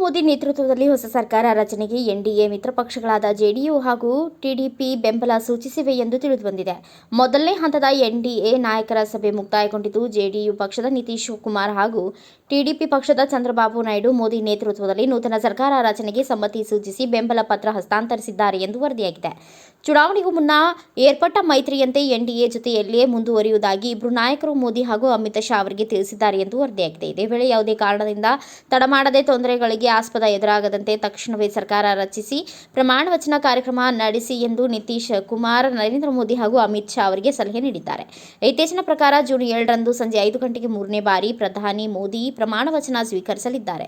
ಮೋದಿ ನೇತೃತ್ವದಲ್ಲಿ ಹೊಸ ಸರ್ಕಾರ ರಚನೆಗೆ ಎನ್ಡಿಎ ಮಿತ್ರ ಪಕ್ಷಗಳಾದ ಜೆಡಿಯು ಹಾಗೂ ಟಿಡಿಪಿ ಬೆಂಬಲ ಸೂಚಿಸಿವೆ ಎಂದು ತಿಳಿದುಬಂದಿದೆ. ಮೊದಲನೇ ಹಂತದ ಎನ್ಡಿಎ ನಾಯಕರ ಸಭೆ ಮುಕ್ತಾಯಗೊಂಡಿದ್ದು ಜೆಡಿಯು ಪಕ್ಷದ ನಿತೀಶ್ ಕುಮಾರ್ ಹಾಗೂ ಟಿಡಿಪಿ ಪಕ್ಷದ ಚಂದ್ರಬಾಬು ನಾಯ್ಡು ಮೋದಿ ನೇತೃತ್ವದಲ್ಲಿ ನೂತನ ಸರ್ಕಾರ ರಚನೆಗೆ ಸಮ್ಮತಿ ಸೂಚಿಸಿ ಬೆಂಬಲ ಪತ್ರ ಹಸ್ತಾಂತರಿಸಿದ್ದಾರೆ ಎಂದು ವರದಿಯಾಗಿದೆ. ಚುನಾವಣೆಗೂ ಮುನ್ನ ಏರ್ಪಟ್ಟ ಮೈತ್ರಿಯಂತೆ ಎನ್ಡಿಎ ಜೊತೆಯಲ್ಲಿಯೇ ಮುಂದುವರಿಯುವುದಾಗಿ ಇಬ್ಬರು ನಾಯಕರು ಮೋದಿ ಹಾಗೂ ಅಮಿತ್ ಶಾ ಅವರಿಗೆ ತಿಳಿಸಿದ್ದಾರೆ ಎಂದು ವರದಿಯಾಗಿದೆ. ಇದೇ ವೇಳೆ ಯಾವುದೇ ಕಾರಣದಿಂದ ತಡ ಮಾಡದೆ ತೊಂದರೆಗಳಿಗೆ ಆಸ್ಪದ ಎದುರಾಗದಂತೆ ತಕ್ಷಣವೇ ಸರ್ಕಾರ ರಚಿಸಿ, ಪ್ರಮಾಣ ವಚನ ಕಾರ್ಯಕ್ರಮ ನಡೆಸಿ ಎಂದು ನಿತೀಶ್ ಕುಮಾರ್, ನರೇಂದ್ರ ಮೋದಿ ಹಾಗೂ ಅಮಿತ್ ಶಾ ಅವರಿಗೆ ಸಲಹೆ ನೀಡಿದ್ದಾರೆ. ಇತ್ತೀಚಿನ ಪ್ರಕಾರ ಜೂನ್ ಏಳರಂದು ಸಂಜೆ ಐದು ಗಂಟೆಗೆ ಮೂರನೇ ಬಾರಿ ಪ್ರಧಾನಿ ಮೋದಿ ಪ್ರಮಾಣ ವಚನ ಸ್ವೀಕರಿಸಲಿದ್ದಾರೆ.